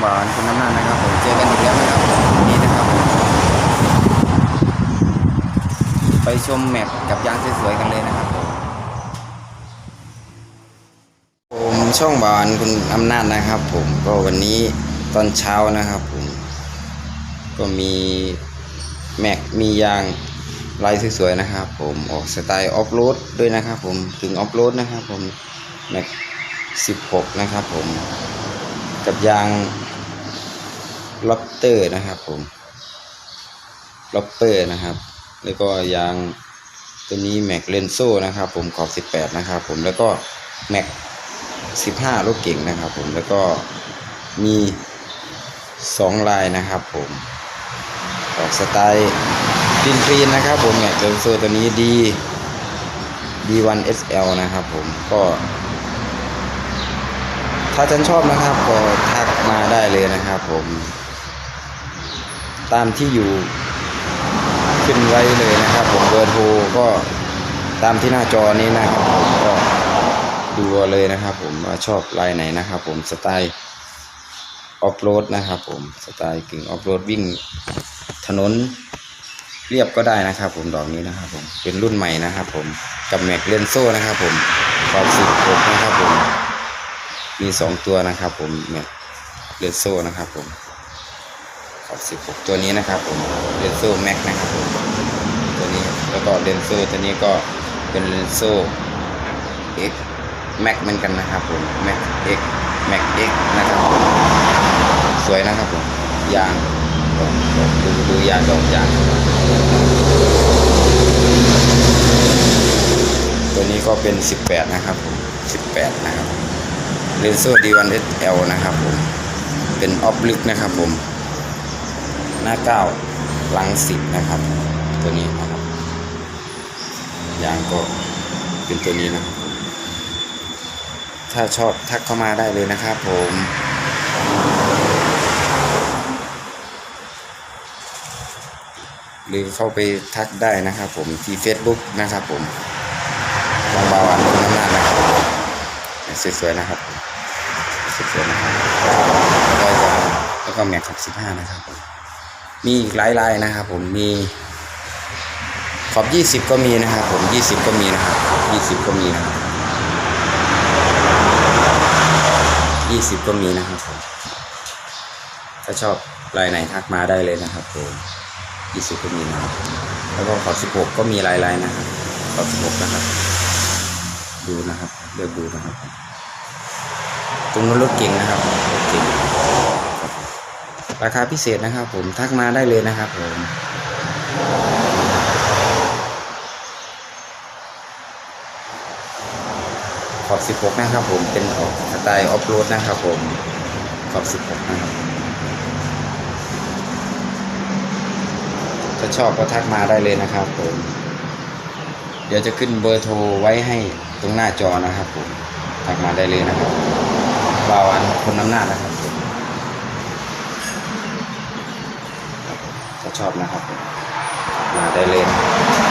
หวานคุณน้ำหน้านะครับผมเจอกันอีกแล้วนะครับวันนี้นะครับผมไปชมแมปกับยางสวยๆกันเลยนะครับผมผมช่องหวานคุณอำนาจนะครับ ผมก็วันนี้ตอนเช้านะครับ ผม ก็มีแม็กมียางลายสวยๆนะครับ ผมออกสไตล์ออฟโรดด้วยนะครับ ผมถึงออฟโรดนะครับ ผมแม็ก16 นะครับผม กับยาง ล็อบเตอร์นะครับผมล็อบเปอร์นะครับ แล้วก็ยางตัวนี้แม็กเลนโซนะครับผมขอบ 18 นะครับผมแล้วก็แม็ก 15รถเก่งนะครับผมแล้วก็มีสองลายนะครับผมออกสไตล์ดินคลีนนะครับผมแม็กเลนโซตัวนี้ดี D1 SL นะครับผมก็ถ้าท่านชอบนะครับก็ทักมาได้เลยนะครับผม ตามที่อยู่ขึ้นไว้เลยนะครับ ผมเบอร์โทรก็ตามที่หน้าจอนี้นะครับผมก็ดูเลยนะครับ ผมว่าชอบลายไหนนะครับ ผมสไตล์ออฟโรดนะครับผมสไตล์กึ่งออฟโรดวิ่งถนนเรียบก็ได้นะครับ ผมดอกนี้นะครับผมเป็นรุ่นใหม่นะครับ ผมกับแม็กเลนโซ่นะครับ ผมขอบสิบหกนะครับผมมีสองตัวนะครับ ผมเนี่ยเรนโซ่นะครับผม ขอบสิบหกตัวนี้นะครับผมเรนโซแม็กนะครับผมตัวนี้แล้วก็เรนโซตัวนี้ก็เป็นเรนโซเอ็กแม็กเหมือนกันนะครับผมแม็กเอ็กแม็กเอ็กนะครับผมสวยนะครับผมยางดูดูยางดอกยางตัวนี้ก็เป็น 18 นะครับผม18 นะครับเรนโซ่ D1 SL นะครับผมเป็นออฟลิกนะครับผม หน้าเก้าหลังสิบนะครับ ตัวนี้นะครับยางก็เป็นตัวนี้นะ ถ้าชอบทักเข้ามาได้เลยนะครับผมหรือเข้าไปทักได้นะครับผมที่ Facebook นะครับผมบางบาวันน้ำหน้านะครับสวยๆนะครับสวยๆนะครับแล้วก็จะแล้วก็แม็กขับสิบห้านะครับผม มีอีกหลายลายนะครับผมมีขอบยี่สิบก็มีนะครับผมยี่สิบก็มีนะครับยี่สิบก็มีนะครับยี่สิบก็มีนะครับผมถ้าชอบลายไหนทักมาได้เลยนะครับผมยี่สิบก็มีนะครับแล้วก็ขอบสิบหกก็มีลายลายนะครับขอบสิบหกนะครับ ดูนะครับเลือกดูนะครับ ตรงนู้นรถเก่งนะครับรถเก่งครับ ราคาพิเศษนะครับ ผมทักมาได้เลยนะครับผมขอบ 16 นะครับผมเป็นออกสไตล์ออฟโรดนะครับผมขอบ 16 นะครับถ้าชอบก็ทักมาได้เลยนะครับผม เดี๋ยวจะขึ้นเบอร์โทรไว้ให้ตรงหน้าจอนะครับผม ทักมาได้เลยนะครับบาวันคนน้ำหน้านะครับผม ถ้าชอบนะครับมมาได้เลย